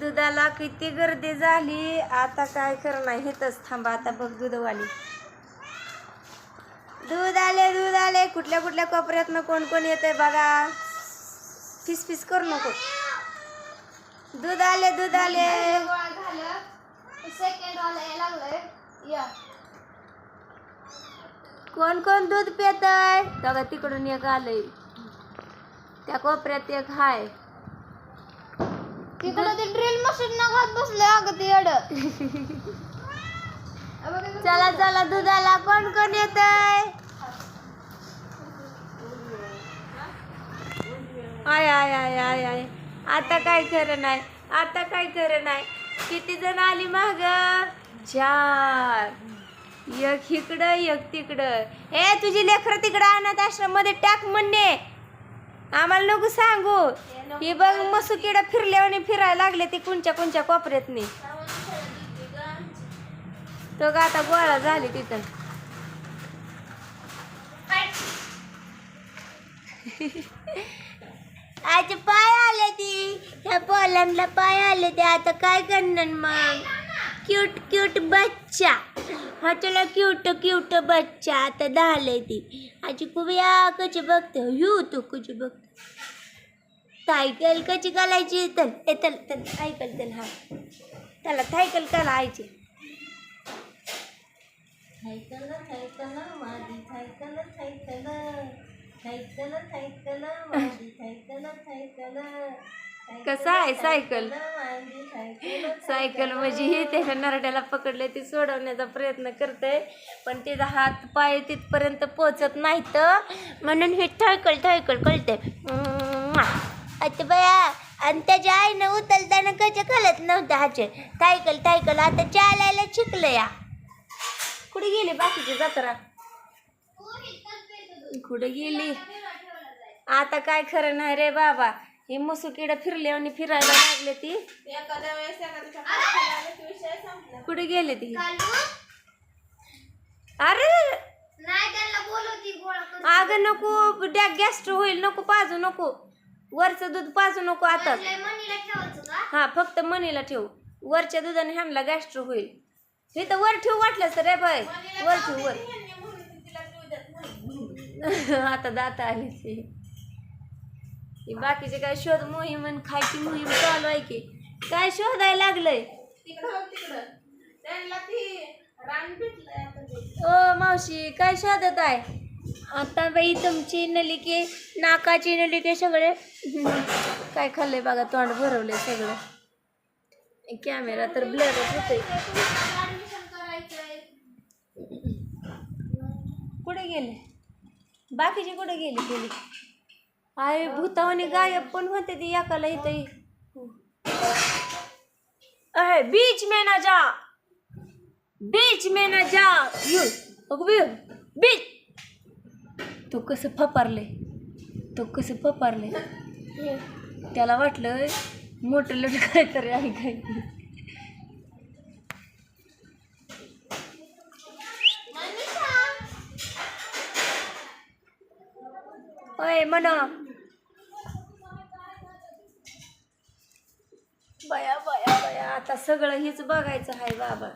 दुधाला किती गर्दी झाली? आता काय करणार? हेच हेतच थांबा आता बघ दूधवाली. दूध आले दूध आले. कुठल्या कुठल्या कोपऱ्यातनं कोण कोण येते बघा. फिस फिस करू नको. दूध आले दूध आले. कोण कोण दूध पितय? बघा तिकडून एक आलंय. त्या कोपऱ्यात एक हाय. तिकडं ते ड्रिल मशीन ना घात बसले अगं ते अड चला चला दुधाला कोण कोण येतय? आय आय आय आय आय. आता काय खरं नाही. आता काय खरं नाही. किती जण आली माग? चार. एक इकडं एक तिकडं. हे तुझी लेकरं तिकडं अनाथ आश्रममध्ये टाक म्हणणे आम्हाला नको सांगू. ही बघ मसू फिरल्यावर फिरायला लागले ते कोणच्या कोणच्या कोपऱ्यातनी तो का आता गोळा झाली तिथं. आज पाय आले ती. ह्या पोलांना पाय आले ते. आता काय करणार मग? क्यूट क्यूट बच्चा. हा चला क्यूट क्यूट बच्चा. आता झालंय ती. आजी खूप या कशी बघते? यू तू कशी बघते? सायकल कशी घालायची? तर ए चल सायकल चल हा. त्याला सायकल घालायची लावायची सायकल सायकल माझी सायकल सायकल सायकल माझी सायकल सायकल कसं आहे सायकल? सायकल म्हणजे हे त्याच्या नरड्याला पकडले ते सोडवण्याचा प्रयत्न करते पण तिचा हात पाय तिथपर्यंत पोचत नाहीत. म्हणून हे ठळकळ ठळकळ कळते आता बया आणि त्याच्या आईनं उचलताना कसे कळत नव्हतं हाचे सायकल सायकल आता चालायला शिकलं या. कुठे गेली बाकीची जत्रा? कुठे गेली? आता काय खरं नाही रे बाबा. ही मसुकीडं फिरले आणि फिरायला लागले ती. कुठे गेले ती? अरे! अगं नको गॅस्ट्र होईल नको पाजू नको. वरचं दूध पाजू नको आता. का? हा फक्त मनीला ठेव. वरच्या दुधाने ह्यांना गॅस्ट्रो होईल. हे तर वर ठेव वाटलं तर रे बाय वर ठेव वर. आता दात आली ती. ही बाकीचे काय शोध मोहीम आणि खायची मोहीम चालू आहे की? काय शोधायला लागलंय? ओ मावशी काय शोधत आहे? आता बाई तुमची नलिके नाकाची नलिके सगळे. काय खाल्लंय बघा तोंड भरवलंय सगळं. कॅमेरा तर ब्लरच होतोय. करायचंय. कुठे गेले? बाकीचे कुठे गेले गेली? अरे भूतावणी गायब पण होते ती एकाला इथं अहे बीच में ना जा. बीच में ना जा. यू बीच. तो कसं फपारले तो कसं फपारले. त्याला वाटलं मोठं लट काहीतरी आहे काय होय म्हण. बया बया बया. आता सगळं हेच बघायचं आहे बाबा.